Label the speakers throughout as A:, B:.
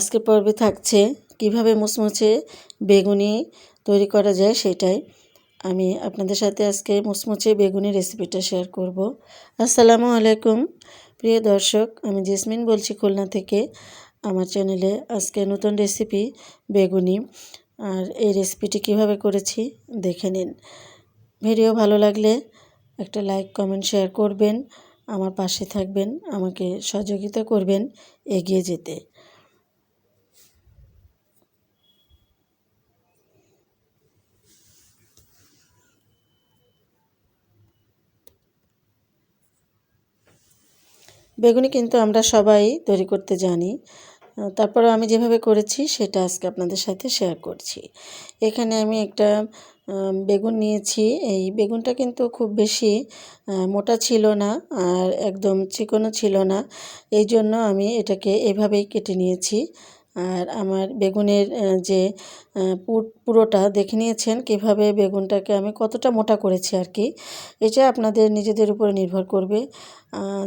A: আজকে পর্বে থাকছে কীভাবে মুচমুচে বেগুনি তৈরি করা যায় সেটাই। আমি আপনাদের সাথে আজকে মুচমুচে বেগুনি রেসিপিটা শেয়ার করব। আসসালামু আলাইকুম। প্রিয় দর্শক, আমি জেসমিন বলছি খুলনা থেকে। আমার চ্যানেলে আজকে নতুন রেসিপি বেগুনি। আর এই রেসিপিটি কীভাবে করেছি দেখে নিন। ভিডিও ভালো লাগলে একটা লাইক, কমেন্ট, শেয়ার করবেন। আমার পাশে থাকবেন, আমাকে সহযোগিতা করবেন এগিয়ে যেতে। বেগুনি কিন্তু আমরা সবাই তৈরি করতে জানি। তারপরে আমি যেভাবে করেছি সেটা আজকে আপনাদের সাথে শেয়ার করছি। এখানে আমি একটা বেগুন নিয়েছি। এই বেগুনটা কিন্তু খুব বেশি মোটা ছিল না আর একদম চিকনও ছিল না। এই জন্য আমি এটাকে এভাবেই কেটে নিয়েছি। আর আমার বেগুনের যে পুরোটা দেখে নিয়েছেন কীভাবে বেগুনটাকে আমি কতটা মোটা করেছি আর কি, এটা আপনাদের নিজেদের উপরে নির্ভর করবে।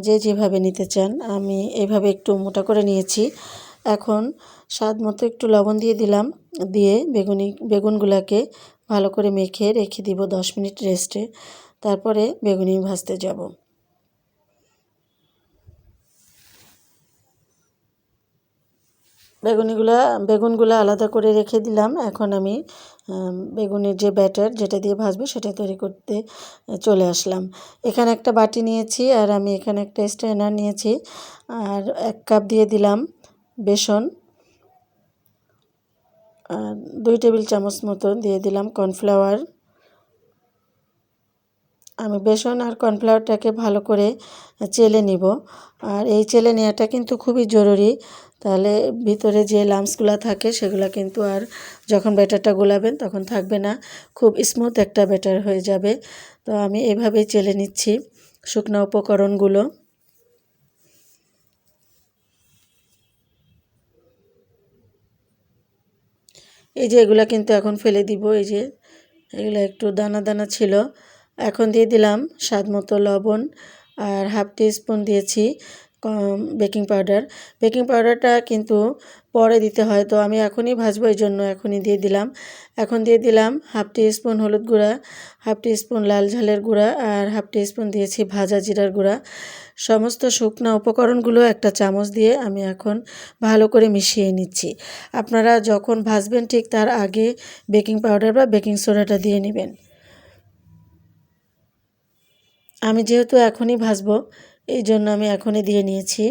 A: যে যেভাবে নিতে চান, আমি এভাবে একটু মোটা করে নিয়েছি। এখন স্বাদ মতো একটু লবণ দিয়ে দিলাম, দিয়ে বেগুনি, বেগুনগুলোকে ভালো করে মেখে রেখে দিব দশ মিনিট রেস্টে। তারপরে বেগুনি ভাজতে যাব। বেগুনিগুলা, বেগুনগুলো আলাদা করে রেখে দিলাম। এখন আমি বেগুনের যে ব্যাটার যেটা দিয়ে ভাজবো সেটা তৈরি করতে চলে আসলাম। এখানে একটা বাটি নিয়েছি আর আমি এখানে একটা স্ট্রেনার নিয়েছি। আর এক কাপ দিয়ে দিলাম বেসন। আর দুই টেবিল চামচ মতো দিয়ে দিলাম কর্নফ্লাওয়ার। আমি বেসন আর কর্নফ্লাওয়ারটাকে ভালো করে চেলে নিব। আর এই চেলে নেওয়াটা কিন্তু খুবই জরুরি। তাহলে ভিতরে যে লামসগুলো থাকে সেগুলো কিন্তু আর যখন ব্যাটারটা গোলাবেন তখন থাকবে না। খুব স্মুথ একটা ব্যাটার হয়ে যাবে। তো আমি এভাবেই চেলে নিচ্ছি শুকনো উপকরণগুলো। এই যে এগুলো কিন্তু এখন ফেলে দিব। এই যে এগুলো একটু দানা দানা ছিল। এখন দিয়ে দিলাম স্বাদ মতো লবণ আর হাফ টি স্পুন দিয়েছি। বেকিং পাউডার বেকিং পাউডারটা কিন্তু পরে দিতে হয়, তো আমি এখনই ভাজবো এই জন্য এখনই দিয়ে দিলাম। এখন দিয়ে দিলাম হাফ টি স্পুন হলুদ গুঁড়া হাফ টি স্পুন লাল ঝালের গুঁড়া আর হাফ টি স্পুন দিয়েছি ভাজা জিরার গুঁড়া। সমস্ত শুকনো উপকরণগুলো একটা চামচ দিয়ে আমি এখন ভালো করে মিশিয়ে নিচ্ছি। আপনারা যখন ভাজবেন ঠিক তার আগে বেকিং পাউডার বা বেকিং সোডাটা দিয়ে নেবেন। আমি যেহেতু এখনই ভাজবো এই জন্য আমি এখনই দিয়ে নিয়েছি।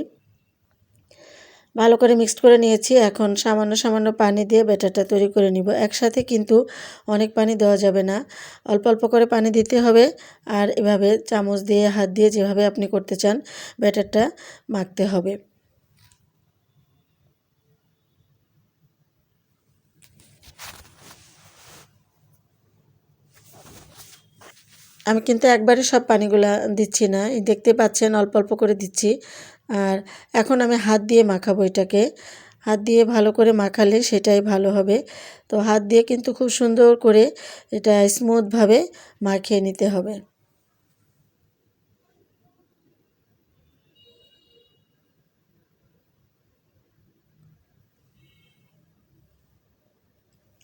A: ভালো করে মিক্সড করে নিয়েছি। এখন সামান্য সামান্য পানি দিয়ে ব্যাটারটা তৈরি করে নিব। একসাথে কিন্তু অনেক পানি দেওয়া যাবে না। অল্প অল্প করে পানি দিতে হবে আর এভাবে চামচ দিয়ে হাত দিয়ে যেভাবে আপনি করতে চান ব্যাটারটা মাখতে হবে। আমি কিন্তু একবারে সব পানিগুলা দিচ্ছি না। দেখতে পাচ্ছেন অল্প অল্প করে দিচ্ছি। আর এখন আমি হাত দিয়ে মাখাবো এটাকে। হাত দিয়ে ভালো করে মাখালে সেটাই ভালো হবে। তো হাত দিয়ে কিন্তু খুব সুন্দর করে এটা স্মুথভাবে মাখিয়ে নিতে হবে।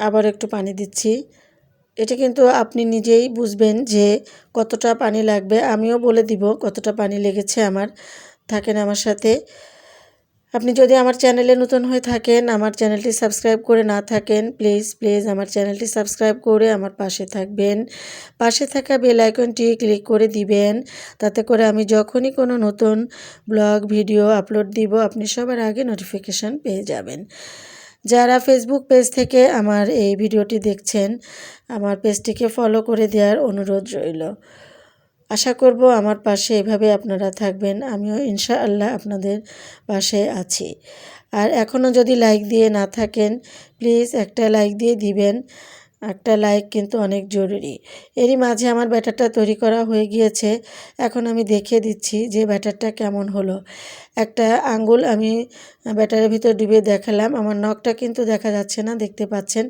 A: আবার একটু পানি দিচ্ছি। এটা কিন্তু আপনি নিজেই বুঝবেন যে কতটা পানি লাগবে। আমিও বলে দিব কতটা পানি লেগেছে আমার। থাকেন আমার সাথে। আপনি যদি আমার চ্যানেলে নতুন হয়ে থাকেন, আমার চ্যানেলটি সাবস্ক্রাইব করে না থাকেন, প্লিজ প্লিজ আমার চ্যানেলটি সাবস্ক্রাইব করে আমার পাশে থাকবেন। পাশে থাকা বেল আইকনটি ক্লিক করে দিবেন। তাতে করে আমি যখনই কোনো নতুন ব্লগ, ভিডিও আপলোড দিব, আপনি সবার আগে নোটিফিকেশান পেয়ে যাবেন। যারা ফেসবুক পেজ থেকে আমার এই ভিডিওটি দেখছেন, আমার পেজটিকে ফলো করে দেওয়ার অনুরোধ রইল। আশা করব আমার পাশে এভাবে আপনারা থাকবেন, আমিও ইনশাআল্লাহ আপনাদের পাশে আছি। আর এখনও যদি লাইক দিয়ে না থাকেন প্লিজ একটা লাইক দিয়ে দিবেন। একটা লাইক কিন্তু অনেক জরুরি। এরই মাঝে আমার ব্যাটারটা তৈরি করা হয়ে গিয়েছে। এখন আমি দেখিয়ে দিচ্ছি যে ব্যাটারটা কেমন হলো। একটা আঙ্গুল আমি ব্যাটারের ভিতর ডুবিয়ে দেখালাম। আমার নখটা কিন্তু দেখা যাচ্ছে না, দেখতে পাচ্ছেন।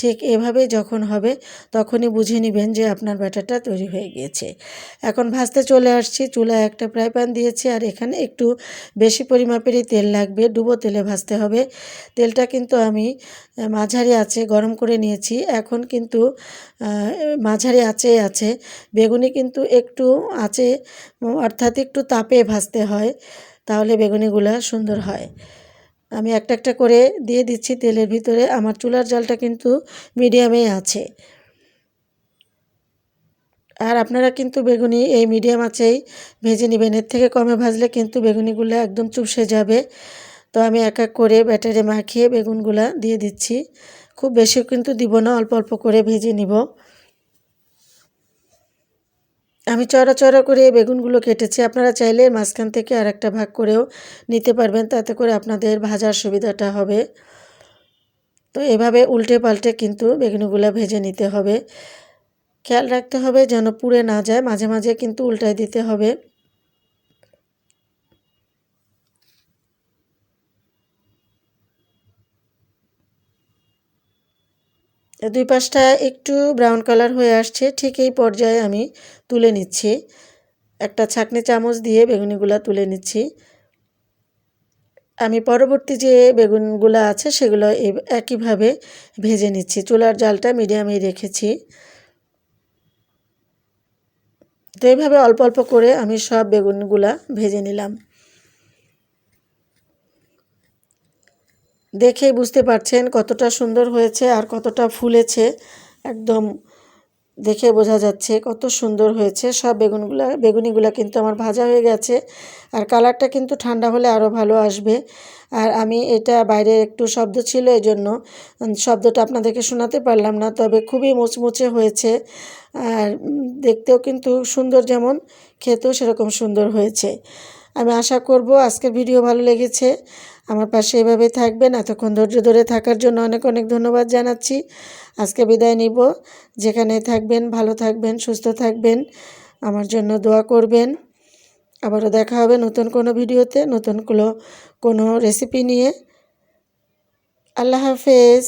A: ঠিক এভাবেই যখন হবে, তখনই বুঝে নেবেন যে আপনার ব্যাটারটা তৈরি হয়ে গিয়েছে। এখন ভাজতে চলে আসছি। চুলায় একটা ফ্রাই প্যান দিয়েছি আর এখানে একটু বেশি পরিমাপেরই তেল লাগবে। ডুবো তেলে ভাজতে হবে। তেলটা কিন্তু আমি মাঝারি আছে, গরম করে নিয়েছি। এখন কিন্তু মাঝারি আছে আছে। বেগুনি কিন্তু একটু আছে অর্থাৎ একটু তাপে ভাজতে হয়, তাহলে বেগুনিগুলা সুন্দর হয়। আমি একটা একটা করে দিয়ে দিচ্ছি তেলের ভিতরে। আমার চুলার জালটা কিন্তু মিডিয়ামেই আছে। আর আপনারা কিন্তু বেগুনি এই মিডিয়াম আছেই ভেজে নেবেন। এর থেকে কমে ভাজলে কিন্তু বেগুনিগুলো একদম চুপসে যাবে। তো আমি এক এক করে ব্যাটারে মাখিয়ে বেগুনগুলা দিয়ে দিচ্ছি। খুব বেশি কিন্তু দিব না, অল্প অল্প করে ভেজে নিব। আমি চড়া চড়া করে বেগুনগুলো কেটেছি। আপনারা চাইলে মাঝখান থেকে আর একটা ভাগ করেও নিতে পারবেন, তাতে করে আপনাদের ভাজার সুবিধাটা হবে। তো এভাবে উল্টে পাল্টে কিন্তু বেগুনগুলো ভেজে নিতে হবে। খেয়াল রাখতে হবে যেন পুড়ে না যায়, মাঝে মাঝে কিন্তু উল্টায় দিতে হবে। দুই পাশটা একটু ব্রাউন কালার হয়ে আসছে, ঠিক এই পর্যায়ে আমি তুলে নিচ্ছি। একটা ছাকনি চামচ দিয়ে বেগুনিগুলো তুলে নিচ্ছি। আমি পরবর্তী যে বেগুনগুলো আছে সেগুলো একইভাবে ভেজে নিচ্ছি। চুলার জালটা মিডিয়ামেই রেখেছি। তো এইভাবে অল্প অল্প করে আমি সব বেগুনগুলা ভেজে নিলাম। দেখেই বুঝতে পারছেন কতটা সুন্দর হয়েছে আর কতটা ফুলেছে। একদম দেখে বোঝা যাচ্ছে কত সুন্দর হয়েছে। সব বেগুনগুলা, বেগুনিগুলা কিন্তু আমার ভাজা হয়ে গেছে আর কালারটা কিন্তু ঠান্ডা হলে আরও ভালো আসবে। আর আমি এটা বাইরে একটু শব্দ ছিল এই জন্য শব্দটা আপনাদেরকে শোনাতে পারলাম না, তবে খুবই মুচমুচে হয়েছে। আর দেখতেও কিন্তু সুন্দর যেমন, খেতেও সেরকম সুন্দর হয়েছে। আমি আশা করব আজকের ভিডিও ভালো লেগেছে। আমার পাশে এভাবে থাকবেন। এতক্ষণ ধৈর্য ধরে থাকার জন্য অনেক অনেক ধন্যবাদ জানাচ্ছি। আজকে বিদায় নিব। যেখানে থাকবেন, ভালো থাকবেন, সুস্থ থাকবেন। আমার জন্য দোয়া করবেন। আবারও দেখা হবে নতুন কোনো ভিডিওতে, নতুন কোনো কোনো রেসিপি নিয়ে। আল্লাহ হাফেজ।